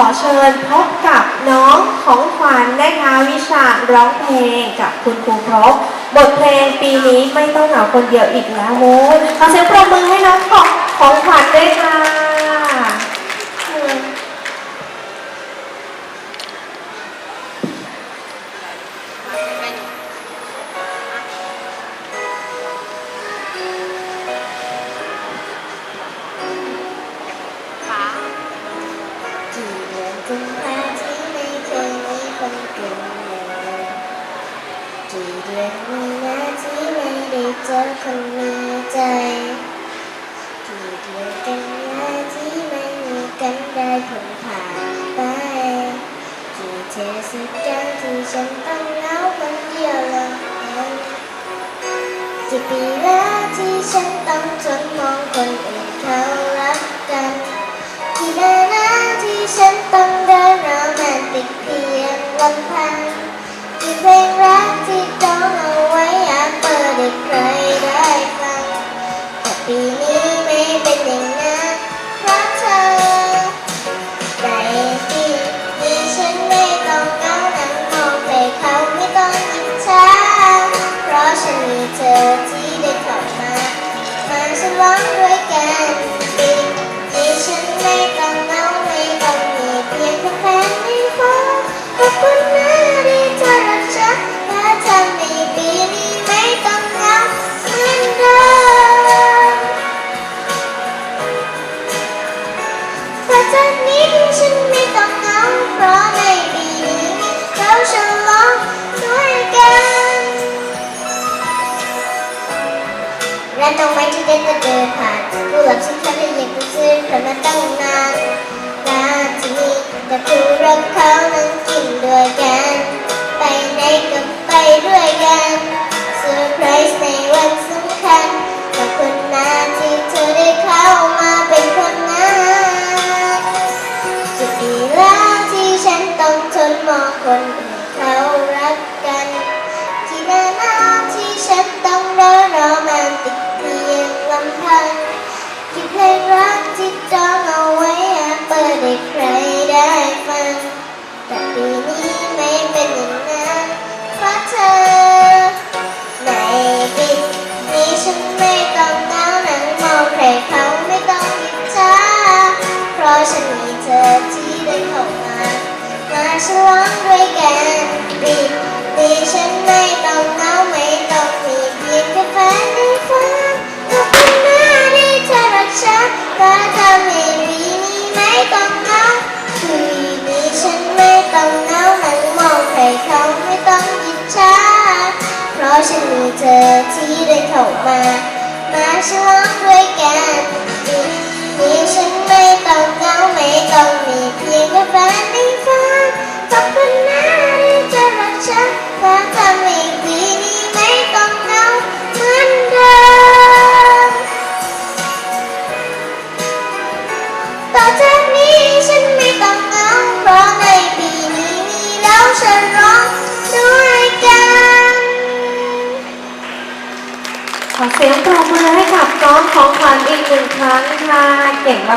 ขอเชิญพบกับน้องของขวัญนะคะวิชาร้องเพลงกับคุณครูพรบบทเพลงปีนี้ไม่ต้องเหงาคนเดียวอีกแล้วโว้ยขอเสียงปรบมือให้น้องของของขวัญด้วยค่ะ ได้เจอคนมีใจกี่เดือนกันยาที่ไม่มีกันได้ผลผ่านไปกี่เทศกาลที่ฉันต้องเหงาคนเดียวเลยกี่ปีแล้วที่ฉันต้องทนมองคนอื่นเขารักกันกี่เดือนแล้วที่ฉันต้องเดินโรแมนติกเพียงลำพัง แเพราะต้องเหงาเพราะในปีนี้เราฉลองด้วยกันและดอกไม้ที่เดินเดินผ่านผู้หลับฉันคันได้ยังเป็นซื้อเพราะมันตั้ง ฉลองด้วยกันปีนี้ฉันไม่ต้องเหงาไม่ต้องมีเพียงแค่แฟนในฝันขอบคุณนะที่เธอรักฉันและทำให้ปีนี้ไม่ต้องเหงาปีนี้ฉันไม่ต้องเหงานั่งมองใครเขาไม่ต้องอิจฉาเพราะฉันมีเธอที่ได้เข้ามา มาฉลองด้วยกันปีนี้ฉันไม่ต้องเหงาไม่ต้องมี ฉันร้องด้วยกันขอเสียงปรบมือให้กับน้องของขวัญอีกหนึ่งครั้งค่ะเก่งมาก